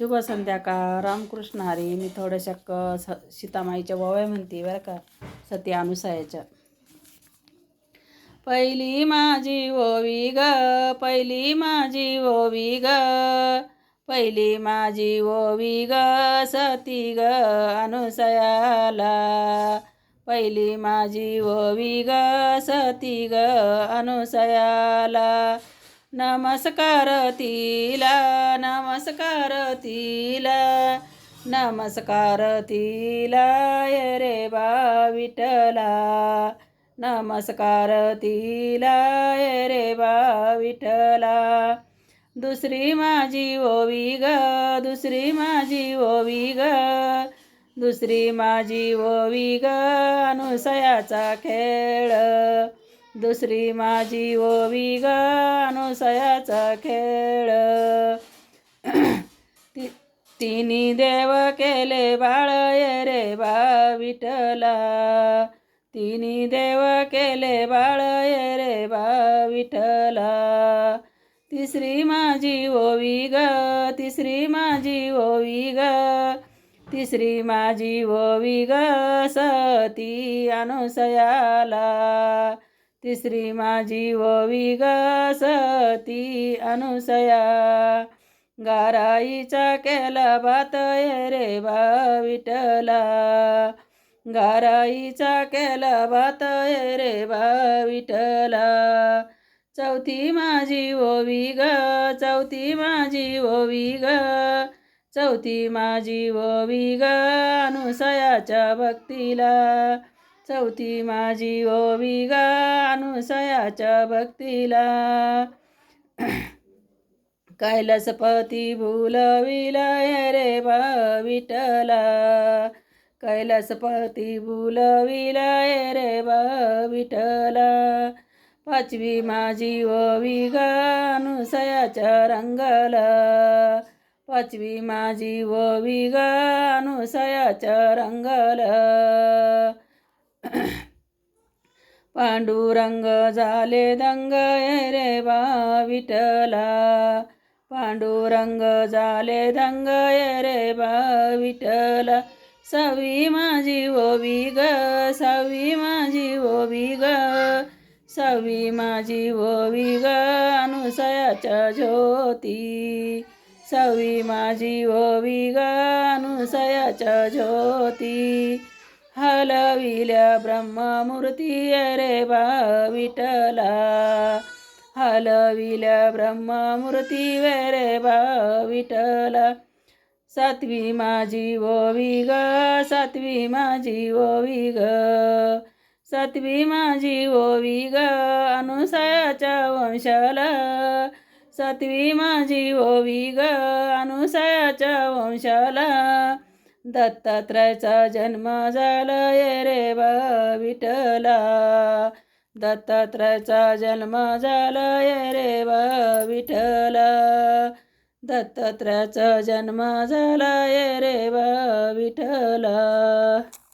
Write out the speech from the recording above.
शुभ संध्याकाळ. रामकृष्ण हरी. मी थोड्याशा क स सीतामाईच्या वव्या म्हणते बरं का. सती अनुसायाच्या. पहिली माझी ओवी ग पहिली माझी ओवी ग पहिली माझी ओवी ग सती ग अनुसयाला. पहिली माझी ओवी ग सती ग अनुसयाला. नमस्कार तिला नमस्कार तिला नमस्कार तिला रे बा विठला नमस्कार तिला रे बा विठला दुसरी माझी ओवी ग दुसरी माझी ओवी ग दुसरी माझी ओवी ग अनुसयाचा खेळ. दुसरी माझी ओवी ग अनुसयाचा खेळ. ति तिन्ही देव केले बाळ ये रे बा विठला तिन्ही देव केले बाळ ये रे बा विठला तिसरी माझी ओवी ग तिसरी माझी ओवी ग. तिसरी माझी ओवी ग सती अनुसयाला. तिसरी माझी व ग सती अनुसया. गाराईचा केला भात ये रे बा विठला गाराईचा केला भात ये रे बा विठला चौथी माझी ओवी ग चौथी माझी ओवी ग चौथी माझी ओवी ग अनुसयाच्या भक्तीला. चौथी माझी ओवी ग अनुसयाच्या भक्तीला. कैलासपती भुलविला रे बा विठला कैलासपती भुलविला रे बा विठला पाचवी माझी ओवी ग अनुसयाच्या रंगला. पाचवी माझी ओवी ग अनुसयाच्या रंगला. पांडुरंग झाले दंग रे बा विठला पांडुरंग झाले दंग रे बा विठला सवी माझी ओवी ग सवी माझी ओवी ग. सवी माझी ओवी ग अनुसयाच्या ज्योती. सवी माझी ओवी ग अनुसयाच्या ज्योती. हलविल्या ब्रह्ममूर्ती अरे बा विठला हलविल्या ब्रह्ममूर्ती वेरे बा विठला सातवी माझी ओवी ग सातवी माझी ओवी ग. सातवी माझी ओवी ग अनुसयाच्या वंशाला. सातवी माझी ओवी ग अनुसयाच्या वंशाला. दत्तात्रयाचा जन्म झाला रे बा विठला दत्तात्रयाचा जन्म झाला रे बा विठला दत्तात्रयाचा जन्म झाला रे बा विठला